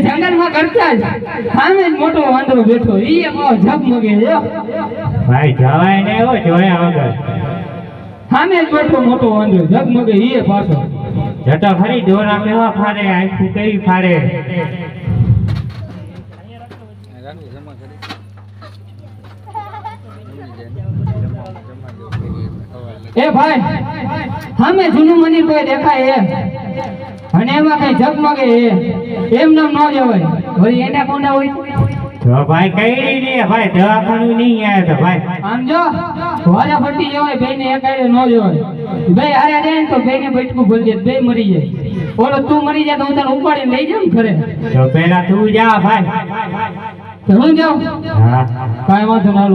જંગલમાં મોટો વાંદરો બેઠો ઈ એમાં જો ભાઈ જવાય ને એવો જોયા વગર. સામે જ બેઠો મોટો વાંદરો ઝગમગે ફરી દોરા કેવા ફાડે આંખું કઈ ફાડે એ ભાઈ સામે જૂનું મંદિર કોઈ દેખાય એ અને એમાં કઈ ઝગમગે એ. એમ નામ ન જવાય વળી એના કોના હોય? તો ભાઈ કઈ નહીં ભાઈ દવાખાનું નહીં આવે તો ભાઈ. આમ જો વારા જવાય જવાય બેને એકાય ન જવાય બે હારે જાય તો તો બેને બચકું ભૂલી જાય બે મરી જાય. ઓલો તું મરી જાય તો હું તને ઉપાડીને લઈ જાઉં ઘરે? તો પેલા તું જા ભાઈ. જાઉં હા. કાંઈ વાંધો ના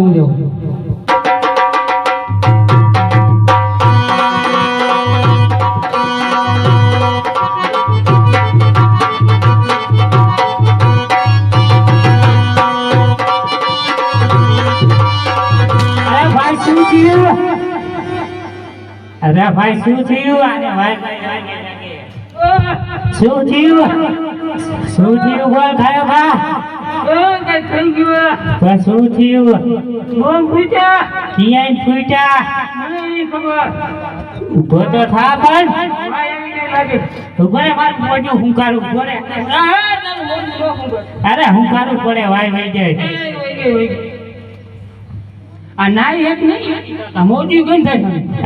અરે ભાઈ, શું થયું? આને ભાઈ, શું થયું? શું થયું? બોલ ખાયો ભા? કઈ થઈ ગયું. તો શું થયું? બોમ ફૂટ્યા. ક્યાંય ફૂટ્યા? મને ખબર. ઊભો તો થા પણ. ભાઈ આવી જાય લાગે. ઊભો રે મારું મોઢું હુંકારું પડે. આ તારું મોઢું ન ખબર. અરે હુંકારું પડે વાય વહી જાય. આ નાઈ એક નહીં ગંધ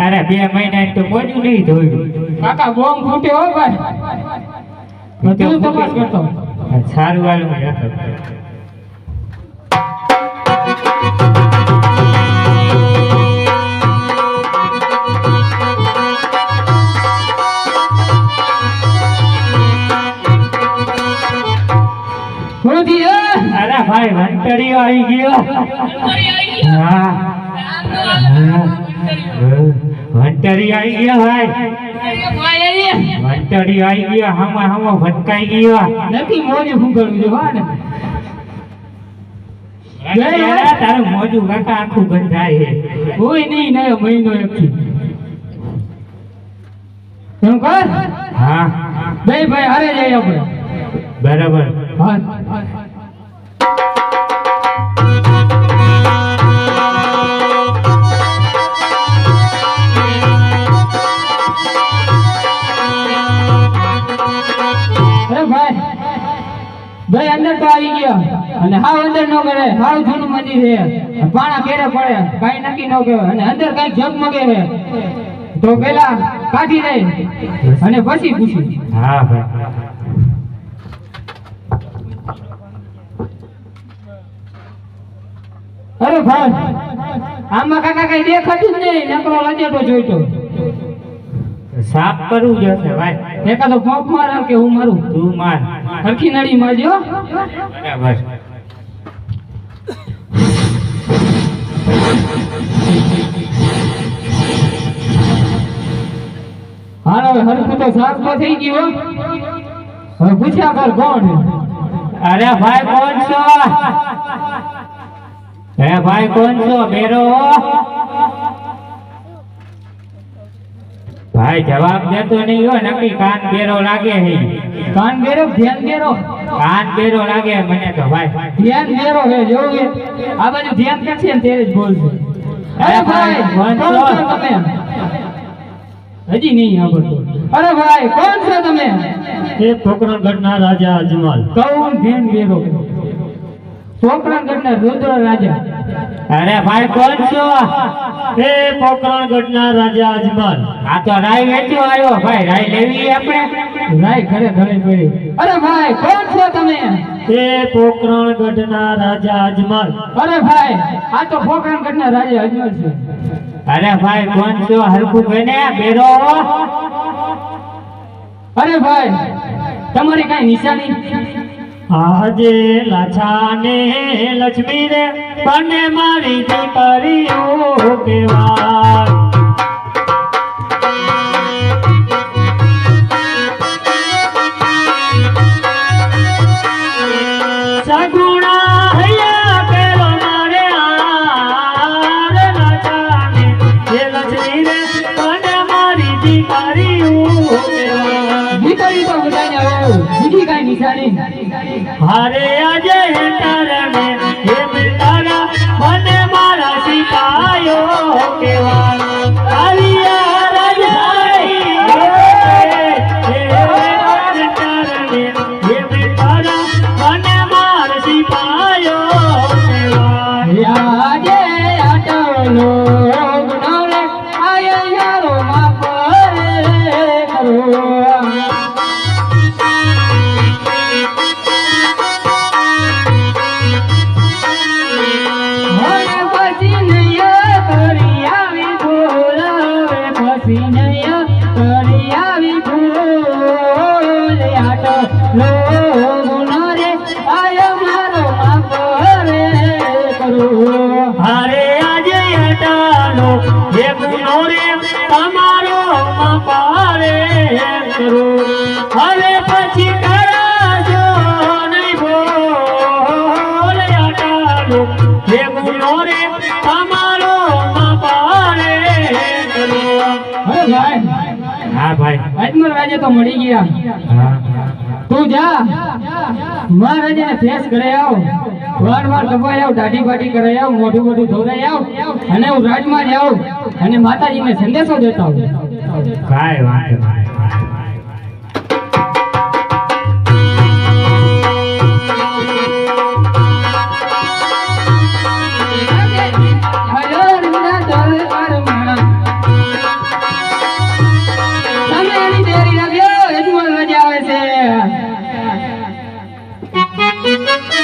અરે બે મહિના તો નહીં ધોયું. કાકા બોમ ફૂટ્યો ભાઈ. બધું તપાસ કરતો. સારું વાળું જતો ગુરુજી અરે ભાઈ વંટડી આવી ગયો. હા. હા. વંટડી આવી ગયો ભાઈ. વંટડી આવી ગયો હમો હમો ભટકાઈ ગયો. નથી મોજ શું કરું છે હા ને? તારું મોજું કાકા આખું બંધાય કોઈ નહીં નયો મહિનો એકથી. એમ કર હા. બે ભાઈ હારે જાય આપણે. બરાબર. હા ભાઈ અંદર તો આવી ગયા. અને હાવ અંદર ન કરે, હાવ જૂનું મંદિર છે. પાણા કેરે પડે, કાંઈ નક્કી ન કહેવાય અને અંદર કાંઈક ઝગમગે તો પેલા કાઢી દે. અને પછી પૂછી. અરે ભાઈ આમાં કાકા કઈ દેખાતું જ નહીં નકરો લજેટો જોઈતો. સાફ કરવું જશે ભાઈ. એકાદો પંપ માર કે હું મારું? તું માર. હરખી નડી મારજો બરાબર હાલો હરખું તો સાફ તો થઈ ગયો હવે પૂછ્યા કર કોણ? અરે ભાઈ કોણ છો? હે ભાઈ કોણ છો? મેરો? ભાઈ જવાબ દેતો નહીં હો નક્કી કાન બેરો લાગે હે. કાન બેરો ધ્યાન બેરો કાન બેરો લાગે મને તો ભાઈ. ધ્યાન બેરો હે જોવું કે. આ બાજુ ધ્યાન કે છે તેરે જ બોલશે. અરે ભાઈ કોણ છો? તમે? હજી નહીં સાંભળતો. અરે ભાઈ કોણ છો તમે? એ પોકરણગઢના રાજા અજમલ. કૌન ધ્યાન બેરો પોકરણગઢના રુદ્ર રાજા. અરે ભાઈ કોણ છો? એ પોકરણગઢના રાજા અજમલ. આ તો રાય વેચ્યો આવ્યો. ભાઈ રાય લેવી આપણે. રાય ઘરે ઘરે પડી. અરે ભાઈ કોણ છો તમે? એ પોકરણગઢના રાજા અજમલ. અરે ભાઈ આ તો પોકરણગઢના રાજા અજમલ છે. અરે ભાઈ કોણ છો? હરખું બને બેરો અરે ભાઈ તમારી કઈ નિશાની? આજે લાછા ને લક્ષ્મી રે બને મારી દીકરીઓ કેવા બીજી કઈ નિશાની હારે હવે પછી નૈયા કરી આવી ભૂલ. આટલો ગુનો રે, આયો મારો માફ રે અરે આજે અટાલો જે ગુનો રે, તમારો રે કરો. હવે પછી હા ભાઈ. અજમલ રાજા તો મળી ગયા. હા તું જા. મહારાજાને ફેસ કરે આવ. વાર વાર કપાઈ આવ દાઢી બાઢી કરાઈ આવ મોઢું મોઢું ધોરાઈ આવ અને હું રાજમાં જ આવ અને માતાજીને સંદેશો દેતા આવું. કાંઈ વાંધો નહીં.